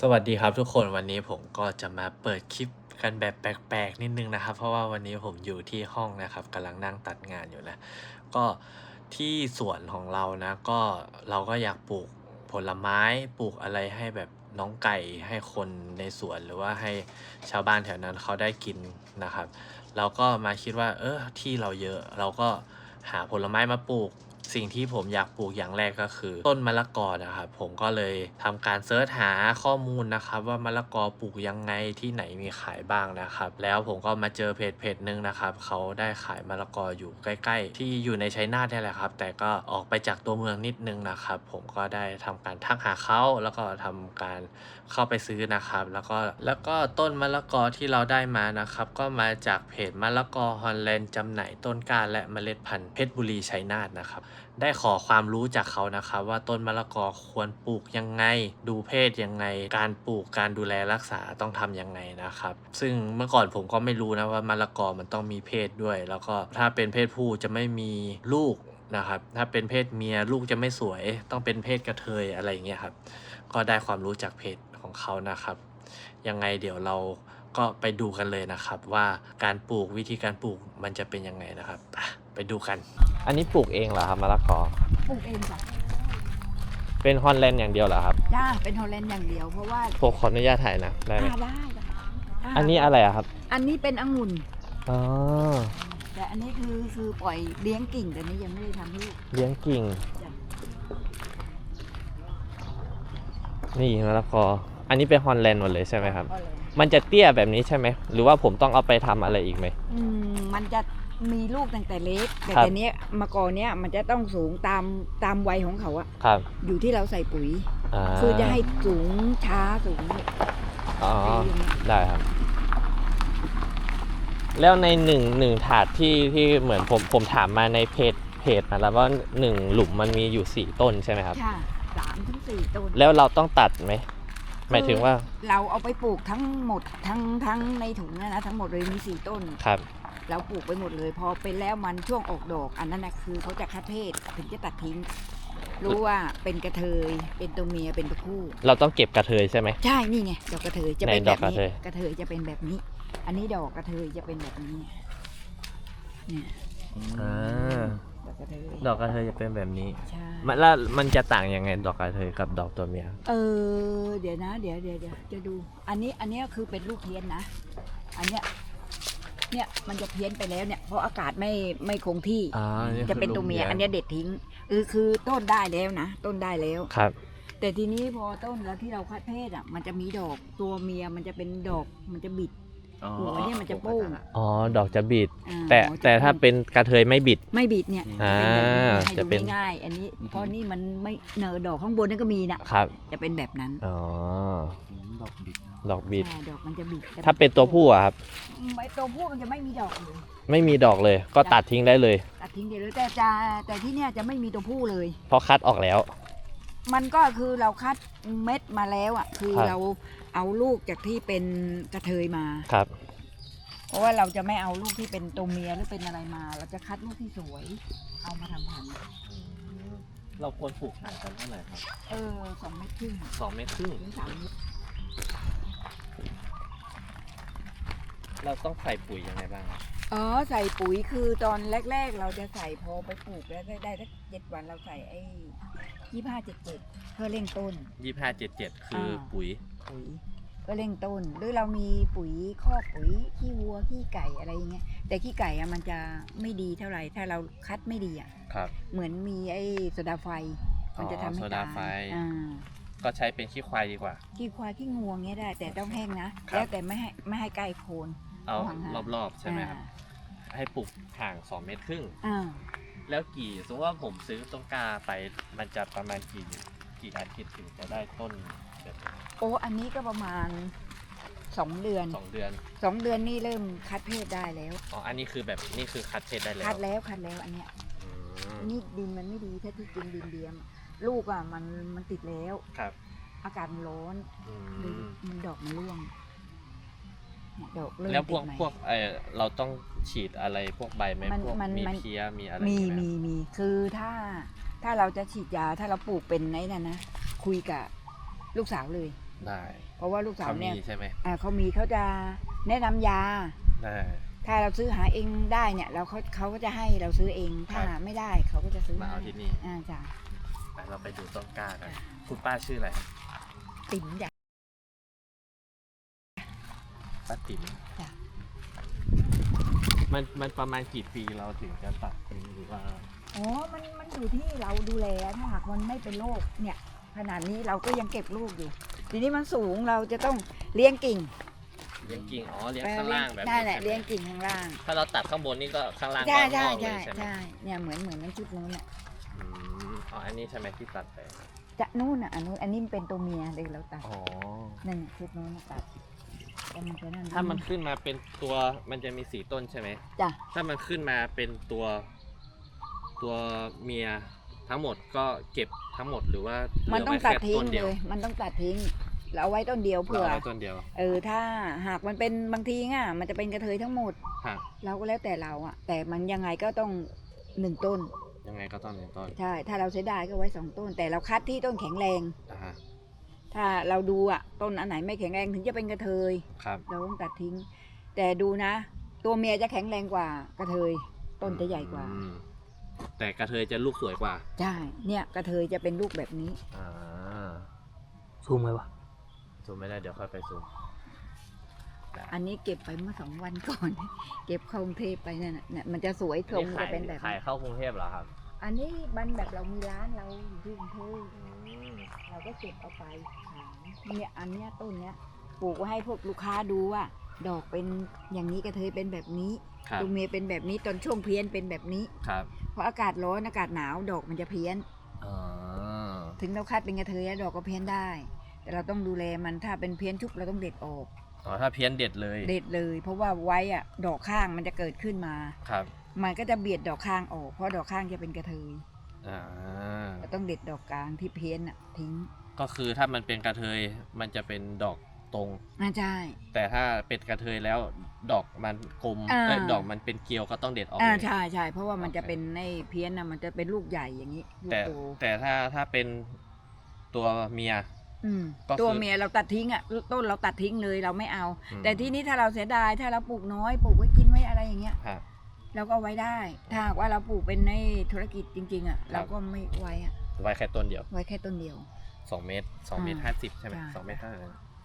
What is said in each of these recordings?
สวัสดีครับทุกคนวันนี้ผมก็จะมาเปิดคลิปกันแบบแปลกๆนิดนึงนะครับ เพราะว่าวันนี้ผมอยู่ที่ห้องนะครับกำลังนั่งตัดงานอยู่นะก็ที่สวนของเรานะก็เราก็อยากปลูกผลไม้ปลูกอะไรให้แบบน้องไก่ให้คนในสวนหรือว่าให้ชาวบ้านแถวนั้นเขาได้กินนะครับ เราก็มาคิดว่า เออที่เราเยอะ เราก็หาผลไม้มาปลูก สิ่งที่ผมอยากปลูกอย่างแรกก็คือ ต้นมะละกอนะครับผมก็เลยทำการเซิร์ชหาข้อมูลนะครับว่ามะละกอปลูกยังไงที่ไหนมีขายบ้างนะครับ แล้วผมก็มาเจอเพจเพจหนึ่งนะครับเขาได้ขายมะละกออยู่ใกล้ ๆ ที่อยู่ในชัยนาทนี่แหละครับ แต่ก็ออกไปจากตัวเมืองนิดนึงนะครับ ผมก็ได้ทำการทักหาเขาแล้วก็ทำการเข้าไปซื้อนะครับ แล้วก็แล้วก็ต้นมะละกอที่เราได้มานะครับ ก็มาจากเพจมะละกอฮอลแลนด์จำหน่ายต้นกาและเมล็ดพันธุ์เพชรบุรีชัยนาทนะครับ ได้ขอความรู้จากเขานะครับว่าต้นมะละกอควรปลูกยังไง ดูเพศยังไง การปลูกการดูแลรักษาต้องทำยังไงนะครับ ซึ่งเมื่อก่อนผมก็ไม่รู้นะว่ามะละกอมันต้องมีเพศด้วย แล้วก็ถ้าเป็นเพศผู้จะไม่มีลูกนะครับถ้าเป็นเพศเมียลูกจะไม่สวย ต้องเป็นเพศกระเทยอะไรอย่างเงี้ยครับก็ได้ความรู้จากเพจของเขานะครับ ยังไงเดี๋ยวเรา ก็ไปดูกันเลยนะครับ ว่าการปลูกวิธีการปลูกมันจะเป็นยังไงนะครับอะไปดูกัน อันนี้ปลูกเองเหรอครับมะละกอปลูกเองจ้ะเป็นฮอลแลนด์อย่างเดียวเหรอครับจ้าเป็นฮอลแลนด์อย่างเดียวเพราะว่าผมขออนุญาตถ่ายนะได้ไหมอ่าได้จ้ะาอันนี้อะไรอะครับอันนี้เป็นองุ่น อ๋อแต่อันนี้คือคือปล่อยเลี้ยงกิ่งแต่นี้ยังไม่ได้ทำลูก เลี้ยงกิ่ง จ้ะ นี่มะละกออันนี้เป็นฮอลแลนด์หมดเลยใช่ไหมครับ ก็เลย มันจะเตี้ยแบบนี้ใช่ไหม หรือว่าผมต้องเอาไปทำอะไรอีกไหม อืมมันจะมีลูกตั้งแต่เล็ก แต่ครับ แต่เนี้ยมะกอเนี้ยมันจะต้องสูงตามตามวัยของเขาอะครับอยู่ที่เราใส่ปุ๋ยอ่าคือจะให้สูงช้าสูงอ๋ออะไรอย่างเงี้ยได้ครับ แล้วในหนึ่งหนึ่งถาดที่ที่เหมือนผมผมถามมาในเพจเพจนะแล้วว่าหนึ่งหลุมมันมีอยู่สี่ต้นใช่ไหมครับค่ะสามถึงสี่ต้นแล้วเราต้องตัดไหม หมายถึงว่าเราเอาไปปลูกทั้งหมดทั้งทั้งในถุงเนยนะทั้งหมดเลยมีสี่ต้น ครับ เราปลูกไปหมดเลย พอเป็นแล้วมันช่วงออกดอก อันนั้นนะคือเขาจะคัดเพศถึงจะตัดทิ้ง รู้ว่าเป็นกระเทยเป็นตัวเมียเป็นตัวผู้เราต้องเก็บกระเทยใช่ไหม ใช่นี่ไงดอกกระเทยจะเป็นไหนแบดอบกกระนี้เทย กระเทยจะเป็นแบบนี้ อันนี้ดอกกระเทยจะเป็นแบบนี้เนี่ย อ่า ดอกกระเทยดอกกระเทยจะเป็นแบบนี้ใช่มันแล้วมันจะต่างยังไงดอกกระเทยกับดอกตัวเมียเออ เดี๋ยวนะ เดี๋ยวเดี๋ยวเดี๋ยวจะดู อันนี้อันนี้คือเป็นลูกเพี้ยนนะ อันเนี้ยเนี่ยมันจะเพี้ยนไปแล้วเนี่ยเพราะอากาศไม่ไม่คงที่อ่าจะเป็นตัวเมียอันเนี้ยเด็ดทิ้งเออคือต้นได้แล้วนะต้นได้แล้ว ครับ แต่ทีนี้พอต้นแล้วที่เราคัดเพศอะ มันจะมีดอกตัวเมียมันจะเป็นดอกมันจะบิด หัวเนี่ยมันจะโป้งอ๋อ ดอกจะบิด อ่าแต่หัวจะแต่ถ้าโป้งเป็นกระเทยไม่บิด ไม่บิดเนี่ยอ่าให้จะดูเป็น ง่ายๆอันนี้เพราะนี่มันไม่เนอดอกข้างบนนั่นก็มีนะครับ จะเป็นแบบนั้นอ๋อ ดอกบิดดอกบิดใช่ดอกมันจะบิดถ้าเป็นตัวผู้อะครับ ไม่ตัวผู้มันจะไม่มีดอกเลยไม่มีดอกเลย ก็ตัดทิ้งได้เลย ตัดทิ้งเดียวเลยแต่จะแต่ที่เนี่ยจะไม่มีตัวผู้เลย เพราะคัดออกแล้ว มันก็คือเราคัดเม็ดมาแล้วอะ คือครับ เรา เอาลูกจากที่เป็นกระเทยมา ครับ เพราะว่าเราจะไม่เอาลูกที่เป็นตัวเมียหรือเป็นอะไรมา เราจะคัดลูกที่สวย เอามาทำพันธุ์เราควรปลูกห่างกันเท่าไหร่ครับเออสองเม็ดครึ่งสองเมตรครึ่งถึงสามเม็ดเราต้องใส่ปุ๋ยยังไงบ้าง อ๋อใส่ปุ๋ยคือตอนแรก ๆ เราจะใส่พอไปปลูกแล้วได้ได้สักเจ็ดวันเราใส่ไอ้ยี่ห้าเจ็ดเจ็ดเพื่อเร่งต้น ยี่ห้าเจ็ดเจ็ดคืออา ปุ๋ย ปุ๋ยก็เร่งต้น หรือเรามีปุ๋ยคอกปุ๋ยขี้วัวขี้ไก่อะไรอย่างเงี้ยแต่ขี้ไก่อะมันจะไม่ดีเท่าไหร่ถ้าเราคัดไม่ดีอะครับ เหมือนมีไอ้โซดาไฟ มันจะทำให้อ๋อโซดาตายไฟ อ่า ก็ใช้เป็นขี้ควายดีกว่า ขี้ควายขี้งวงเงี้ยได้ แต่ต้องแห้งนะ ครับ แล้วแต่ไม่ให้ไม่ให้ใกล้โคน เอาห่างๆรอบๆใช่ไหมครับ ให้ปลูกห่างสองเมตรครึ่ง อ่าแล้วกี่สมมติว่าผมซื้อต้นกล้าไป มันจะประมาณกี่กี่อาทิตย์ถึงจะได้ต้นแบบโอ้อันนี้ก็ประมาณสองเดือนสองเดือน สองเดือนนี่เริ่มคัดเพศได้แล้ว อ๋อ อันนี้คือแบบนี่คือคัดเพชรได้แล้วคัดแล้วคัดแล้วอันเนี้ยอืมนี่ดินมันไม่ดีถ้าที่กินดินเดียม ลูกอะมันมันติดแล้ว ครับอากาศมันร้อนอืดูมมันดอกมันร่วงเนี่ย ดอกเริ่มแล้วพวกติดใหม่ พวกเออเราต้องฉีดอะไรพวกใบไหมมันพวกมันมีมัน เพี้ยมีอะไรมีไหมีมีคือถ้าถ้าเราจะฉีดยาถ้าเราปลูกเป็นไอ้นั่นนะคุยกับลูกสาวเลย ได้เพราะว่าลูกสาวเขามีเนี่ยใช่ไหมอ่าเขามีเขาจะแนะนำยา ได้ ถ้าเราซื้อหาเองได้เนี่ย เราเขาเขาก็จะให้เราซื้อเองถ้าครับไม่ได้เขาก็จะซื้อมาเอาให้ที่นี่อ่าจ้ะไปเราไปดูต้นกล้ากันคุณป้าชื่ออะไรติ๋มจ้ะ ป้าติ๋มจ้ะ มันมันประมาณกี่ปีเราถึงจะตัดทิ้งหรือว่าอ๋อ มันมันอยู่ที่เราดูแลถ้าหากมันไม่เป็นโรคเนี่ย ขนาดนี้เราก็ยังเก็บลูกอยู่ ทีนี้มันสูงเราจะต้องเลี้ยงกิ่งเลี้ยงกิ่งอ๋อเลี้ยงเออข้างล่างแบบได้นี้แหละใช่ไมเลี้ยงกิ่งข้างล่างถ้าเราตัดข้างบนนี่ก็ข้างล่างใช่ก็ใช่งอกเลใช่ยใช่ไหมใช่เนี่ยเหมือนเหมือนมันชุดนู้นอะอืมอ๋ออันนี้ใช่ไหมที่ตัดไปจะนู่นอะอันนู้นอันนี้มันเป็นตัวเมียเลยเราตัดอ๋อนั่นน่ะชุดนู้นน่ะตัด แต่มันจะนั่นถ้ามันขึ้นมาเป็นตัวมันจะมีสีต้นใช่ไหมจ้ะถ้ามันขึ้นมาเป็นตัวตัวเมียทั้งหมดก็เก็บทั้งหมดหรือว่าเหมันลืต้องไว้ตัดแค่ทิ้งต้นเลเดียวยมันต้องตัดทิ้งเราเอาไว้ต้นเดียวเราเผื่อเอาไว้ต้นเดียว เออถ้าหากมันเป็นบางทีอะ มันจะเป็นกระเทยทั้งหมดค่ะเราก็แล้วแต่เราอะ แต่มันยังไงก็ต้องหนึ่งต้น ยังไงก็ต้องเป็นต้น ใช่ ถ้าเราเสียดายก็ไว้สองต้น แต่เราคัดที่ต้นแข็งแรงอ่าฮะ ถ้าเราดูอะต้นอันไหนไม่แข็งแรงถึงจะเป็นกระเทย ครับ เราต้องตัดทิ้ง แต่ดูนะ ตัวเมียจะแข็งแรงกว่ากระเทย ต้นจะใหญ่กว่า อืมแต่กระเทยจะลูกสวยกว่าใช่ เนี่ยกระเทยจะเป็นลูกแบบนี้ อ่าซูมไหมวะซูมไม่ได้เดี๋ยวค่อยไปซูมอันนี้เก็บไปเมื่อสองวันก่อน เก็บเข้ากรุงเทพไปนั่นน่ะเนี่ยมันจะสวยทรงจะเป็นแบบขายนี้เข้ากรุงเทพเหรอครับอันนี้มันแบบเรามีร้านเราอยู่ที่กรุงเทพ เราก็เก็บเอาไปขายเนี่ยอันเนี้ยต้นเนี้ยปลูกไว้ให้พวกลูกค้าดูว่า ดอกเป็นอย่างนี้กระเทยเป็นแบบนี้ครับตัวเมียเป็นแบบนี้ตอนช่วงเพี้ยนเป็นแบบนี้ครับเพราะอากาศร้อนอากาศหนาวดอกมันจะเพี้ยนอ๋อถึงเราคัดเป็นกระเทยอะดอกก็เพี้ยนได้ แต่เราต้องดูแลมันถ้าเป็นเพี้ยนชุบเราต้องเด็ดออกอ๋อถ้าเพี้ยนเด็ดเลย เด็ดเลย เพราะว่าไว้อะดอกข้างมันจะเกิดขึ้นมาครับ มันก็จะเบียดดอกข้างออก เพราะดอกข้างจะเป็นกระเทย อ่าเราต้องเด็ดดอกกลางที่เพี้ยนอะทิ้งก็คือถ้ามันเป็นกระเทยมันจะเป็นดอกตรง น่าใช่ แต่ถ้าเป็นกระเทยแล้วดอกมันกลมอ่า เอ้ยดอกมันเป็นเกลียวก็ต้องเด็ดออกอ่าเลย ใช่ใช่เพราะว่ามันโอเคจะเป็นในเพี้ยนนะมันจะเป็นลูกใหญ่อย่างนี้ลูกแต่โตแต่ถ้าถ้าเป็นตัวเมีย อืมก็คือตัวเมียเราตัดทิ้งอะต้นเราตัดทิ้งเลยเราไม่เอา อืม แต่ที่นี้ถ้าเราเสียดายถ้าเราปลูกน้อยปลูกไว้กินไว้อะไรอย่างเงี้ยครับ เราก็เอาไว้ได้ ถ้าหากว่าเราปลูกเป็นในธุรกิจจริง ๆ อะครับเราก็ไม่ไว้อะ ไว้แค่ต้นเดียว ไว้แค่ต้นเดียวสองเมตรสองเมตรอ่าห้าสิบใช่ไหมใช่สองเมตรห้า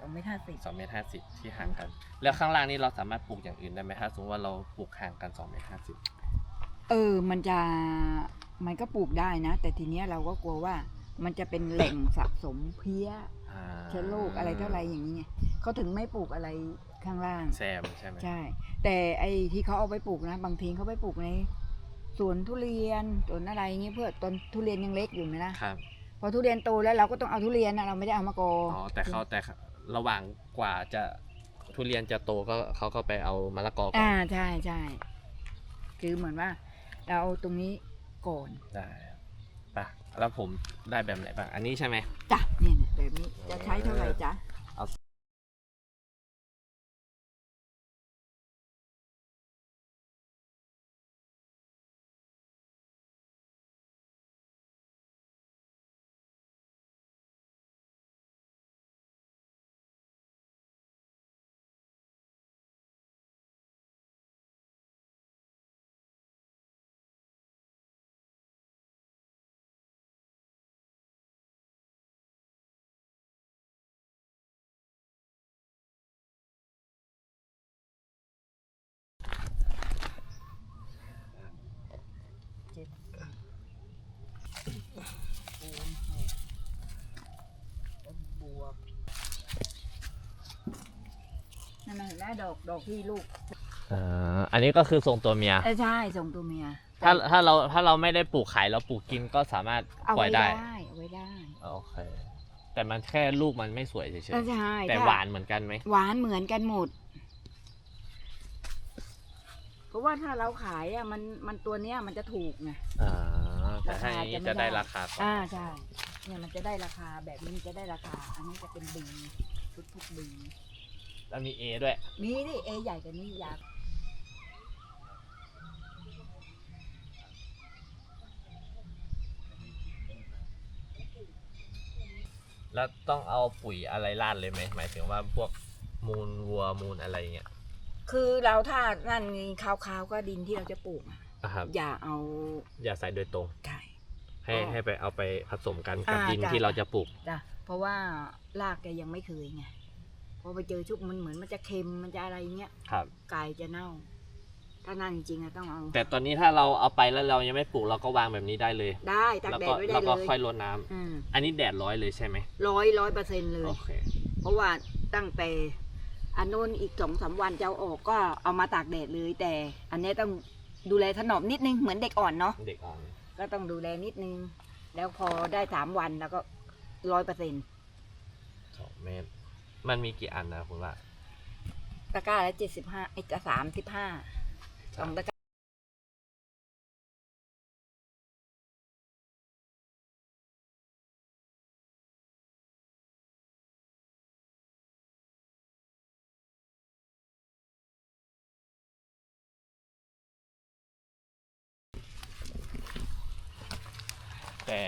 สองไม่ท่าสิบสองเมตรห้าสิบที่ห่างกัน แล้วข้างล่างนี่เราสามารถปลูกอย่างอื่นได้ไหมถ้าสมมติว่าเราปลูกห่างกันสองเมตรห้าสิบเออ มันจะ มันก็ปลูกได้นะ แต่ทีเนี้ยเราก็กลัวว่า มันจะเป็นแหล่งสะสมเพี้ย เชื้อโรคอะไรเท่าไรอย่างนี้ไงเขาถึงไม่ปลูกอะไร ข้างล่าง แซมใช่ไหมใช่ แต่ไอ้ที่เขาเอาไปปลูกนะ บางทีเขาไปปลูกในสวนทุเรียนสวนอะไรอย่างเงี้ยเพื่อต้นทุเรียนยังเล็กอยู่ไหมล่ะครับ พอทุเรียนโตแล้วเราก็ต้องเอาทุเรียนนะเราไม่ได้เอามากออ๋อ แต่เขาแต่ระหว่างกว่าจะทุเรียนจะโตก็เขาก็ไปเอามะละกอก่อนอ่าใช่ใช่คือเหมือนว่า เราเอาตรงนี้ก่อนได้ปะแล้วผมได้แบบไหนบ้างอันนี้ใช่ไหมจ้ะเนี่ยเนี่ยแบบนี้จะใช้เท่าไหร่จ๊ะ เอา เจ็ดบวก นั่นน่ะเห็นไหมดอกดอกที่ลูกอ่าอันนี้ก็คือทรงตัวเมีย เออใช่ส่งตัวเมียถ้าถ้าเราถ้าเราไม่ได้ปลูกขายเราปลูกกินก็สามารถเอาปล่อไว้ยได้ได้เอาไว้ได้โอเค แต่มันแค่ลูกมันไม่สวยเฉยเออใช่ๆแต่ถ้หวานเหมือนกันไหมหวานเหมือนกันหมด เพราะว่าถ้าเราขายอะมันมันตัวเนี้ยมันจะถูกไง อ่าแต่ถ้าอย่างราคานี้จะไม่จะได้ได้ราคาก่อนอ่าใช่ เนี่ยมันจะได้ราคาแบบนี้มันจะได้ราคา อันนี้จะเป็นบีชุดทุกบี แล้วมีเอด้วย มีดิเอใหญ่กว่านี้อยากแล้วแล้วต้องเอาปุ๋ยอะไรราดเลยไหมหมายถึงว่าพวกมูลวัวมูลอะไรเงี้ยคือเราถ้านั่นคาวๆก็ดินที่เราจะปลูกอะอะครับอย่าเอาอย่าใส่โดยตรงไก่ให้อ๋อให้ไปเอาไปผสมกันกับอ่าดินจ้ะ ที่เราจะปลูก จ้ะเพราะว่ารากแกยังไม่เคยไง พอไปเจอชุบมันเหมือนมันจะเค็มมันจะอะไรเงี้ยครับ ไก่จะเน่า ถ้านั่นจริงๆอะต้องเอาแต่ตอนนี้ถ้าเราเอาไปแล้วเรายังไม่ปลูกเราก็วางแบบนี้ได้เลย ได้ตากแล้วแดก็ดไว้ได้แล้วเลก็ยค่อยรดน้ำอืมอันนี้แดดร้อยเลยใช่ไหมร้อยร้อยเปอร์เซ็นต์เลย โอเค เพราะว่าตั้งแต่อันโน้นอีกสองสามวันจะเอาออกก็เอามาตากแดดเลยแต่ อันเนี้ยต้องดูแลถนอมนิดนึงเหมือนเด็กอ่อนเนาะเด็กอ่อนก็ต้องดูแลนิดนึง แล้วพอได้สามวันแล้วก็ร้อยเปอร์เซ็นต์สองเมตร มันมีกี่อันนะคุณว่า ตะกร้าละเจ็ดสิบห้าไอ้สามสิบห้าสองตะกร้าแต่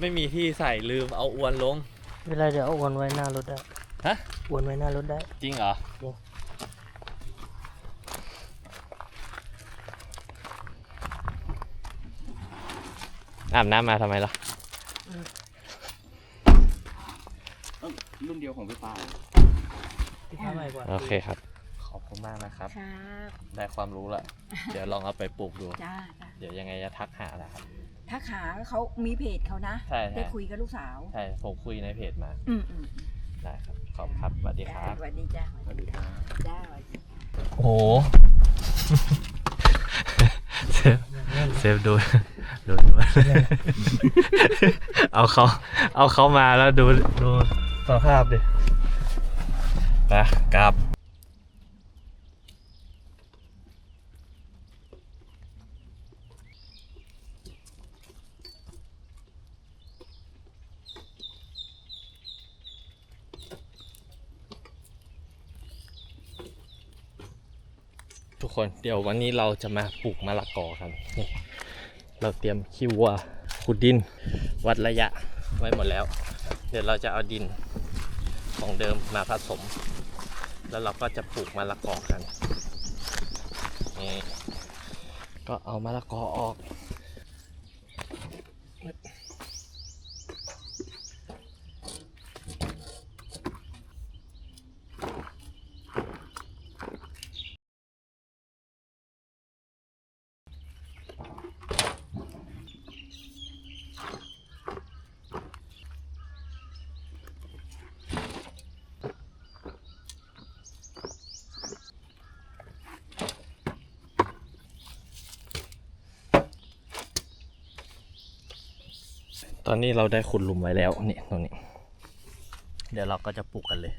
ไม่มีที่ใส่ลืมเอาอวนลง เวลาเดี๋ยวเอาอวนไว้หน้ารถได้ฮะอวนไว้หน้ารถได้ จริงเหรอจริง อาบน้ำมาทำไมล่ะ รุ่นเดียวของพี่ปาที่ข้าใหม่กว่าโอเคครับ ขอบคุณมากนะครับ ครับได้ความรู้ละ เดี๋ยวลองเอาไปปลูกดู จ้าจ้า เดี๋ยวยังไงจะทักหานะครับ ถ้าขาเขามีเพจเขานะ ใช่ใช่ ได้คุยกับลูกสาวใช่ผมคุยในเพจมาอืมอืมได้ครับ ขอบคุณครับสวัสดีครับ สวัสดีจ้าสวัสดีครับ จ้าสวัสดี โอ้โห เซฟเซฟดูดูดูเอาเขาเอาเขามาแล้วดูดูสภาพดิไปกลับ ทุกคนเดี๋ยววันนี้เราจะมาปลูกมะละกอกันนี่เราเตรียมขี้วัวขุดดิน วัดระยะไว้หมดแล้ว เดี๋ยวเราจะเอาดินของเดิมมาผสม แล้วเราก็จะปลูกมะละกอกันนี่ก็เอามะละกอออก ตอนนี้เราได้ขุดหลุมไว้แล้วนี่ตรงนี้ เดี๋ยวเราก็จะปลูกกันเลย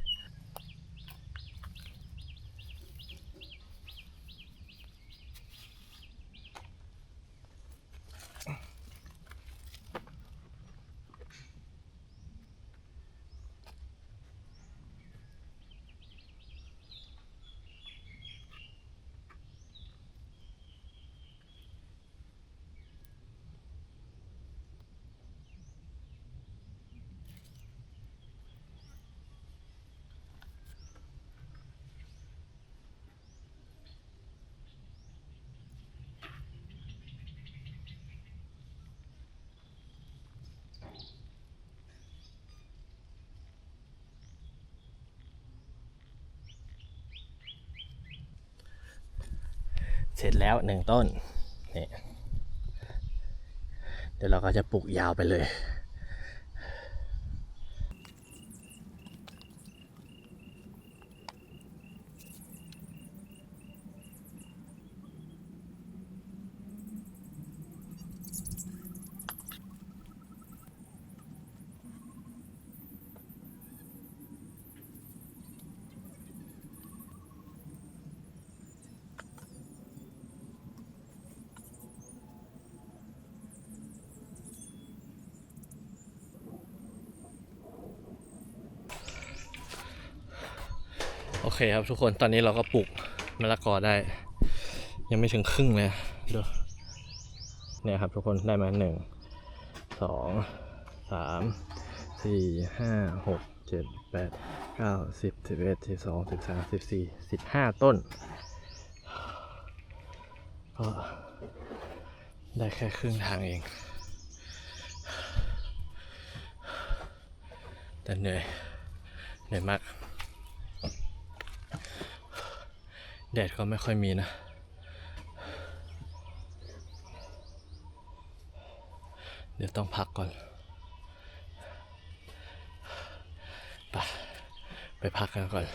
เสร็จแล้วหนึ่งต้นนี่เดี๋ยวเราก็จะปลูกยาวไปเลย เคครับทุกคนตอนนี้เราก็ปลูกมะละกอได้ ยังไม่ถึงครึ่งเลยดูเนี่ยครับทุกคนได้มาหนึ่งสองสามสี่ห้าหกเจ็ดแปดเก้าสิบสิบเอ็ดสิบสองสิบสามสิบสี่สิบห้าต้นก็ได้แค่ครึ่งทางเอง แต่เหนื่อยเหนื่อยมาก แดดก็ไม่ค่อยมีนะ เดี๋ยวต้องพักก่อนไปไปพักกันก่อน